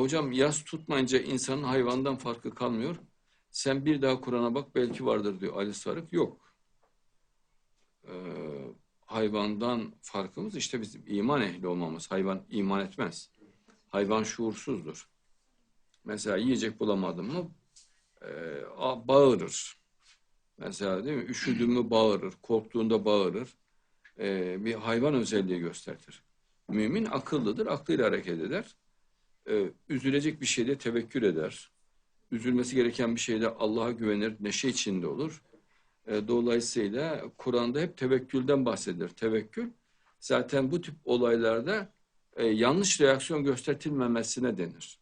Hocam yas tutmayınca insanın hayvandan farkı kalmıyor. Sen bir daha Kur'an'a bak belki vardır diyor Ali Sarık. Yok. Ee, hayvandan farkımız işte bizim iman ehli olmamız. Hayvan iman etmez. Hayvan şuursuzdur. Mesela yiyecek bulamadın mı e, bağırır. Mesela değil mi? Üşüdün mü bağırır. Korktuğunda bağırır. Ee, bir hayvan özelliği gösterir. Mümin akıllıdır. Aklıyla hareket eder. Ee, üzülecek bir şeyde tevekkül eder. Üzülmesi gereken bir şeyde Allah'a güvenir. Neşe içinde olur. Ee, dolayısıyla Kur'an'da hep tevekkülden bahsedilir. Tevekkül zaten bu tip olaylarda e, yanlış reaksiyon göstertilmemesine denir.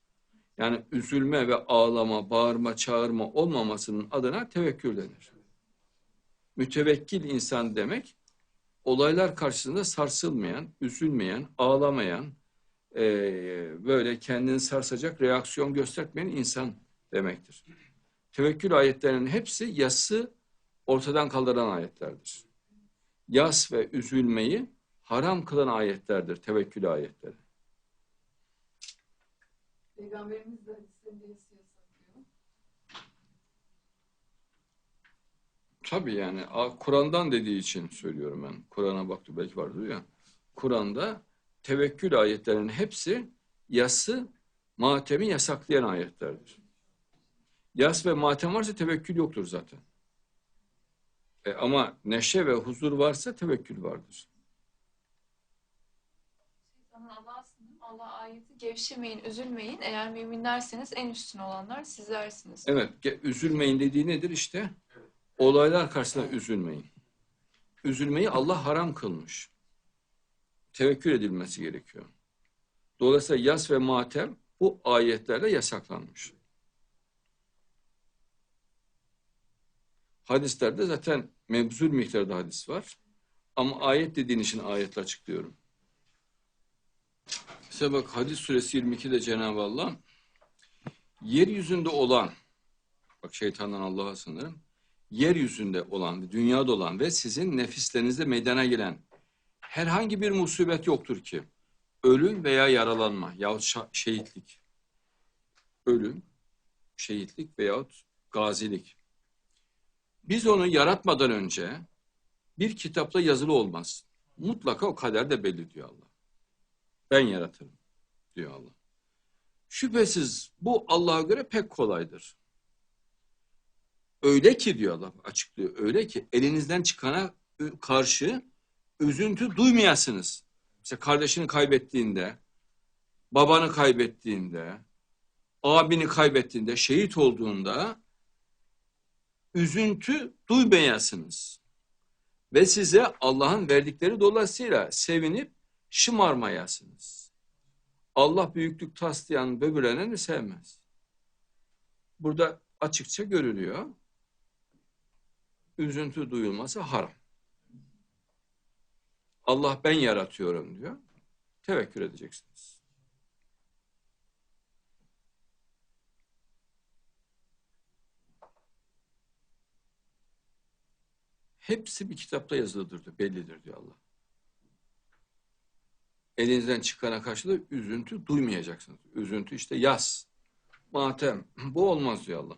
Yani üzülme ve ağlama, bağırma, çağırma olmamasının adına tevekkül denir. Mütevekkil insan demek olaylar karşısında sarsılmayan, üzülmeyen, ağlamayan, e, böyle kendini sarsacak reaksiyon göstermeyen insan demektir. Tevekkül ayetlerinin hepsi yası ortadan kaldıran ayetlerdir. Yas ve üzülmeyi haram kılan ayetlerdir tevekkül ayetleri. Peygamberimiz de. Tabii yani Kur'an'dan dediği için söylüyorum ben. Kur'an'a baktı belki vardır ya. Kur'an'da tevekkül ayetlerinin hepsi yası, matemi yasaklayan ayetlerdir. Yas ve matem varsa tevekkül yoktur zaten. E, ama neşe ve huzur varsa tevekkül vardır. Allah ayeti gevşemeyin, üzülmeyin. Eğer müminlerseniz en üstün olanlar sizlersiniz. Evet, üzülmeyin dediği nedir işte? Olaylar karşısında üzülmeyin. Üzülmeyi Allah haram kılmış. Tevekkül edilmesi gerekiyor. Dolayısıyla yas ve matem bu ayetlerle yasaklanmış. Hadislerde zaten mebzul miktarda hadis var. Ama ayet dediğin için ayetle açıklıyorum. Mesela bak hadis suresi 22'de Cenab-ı Allah yeryüzünde olan bak şeytandan Allah'a sınırım yeryüzünde olan, dünyada olan ve sizin nefislerinizde meydana gelen herhangi bir musibet yoktur ki ölüm veya yaralanma yahut şehitlik ölüm, şehitlik veyahut gazilik biz onu yaratmadan önce bir kitapta yazılı olmaz. Mutlaka o kader de belli diyor Allah. Ben yaratırım diyor Allah. Şüphesiz bu Allah'a göre pek kolaydır. Öyle ki diyor Allah açıklıyor. Öyle ki elinizden çıkana karşı üzüntü duymayasınız. Mesela kardeşini kaybettiğinde, babanı kaybettiğinde, abini kaybettiğinde, şehit olduğunda üzüntü duymayasınız. Ve size Allah'ın verdikleri dolayısıyla sevinip şımarmayasınız. Allah büyüklük taslayan böbürleneni sevmez. Burada açıkça görülüyor. Üzüntü duyulması haram. Allah ben yaratıyorum diyor. Tevekkül edeceksiniz. Hepsi bir kitapta yazılıdır diyor, bellidir diyor Allah. Elinizden çıkana karşı da üzüntü duymayacaksınız. Üzüntü işte yas, matem. Bu olmaz diyor Allah.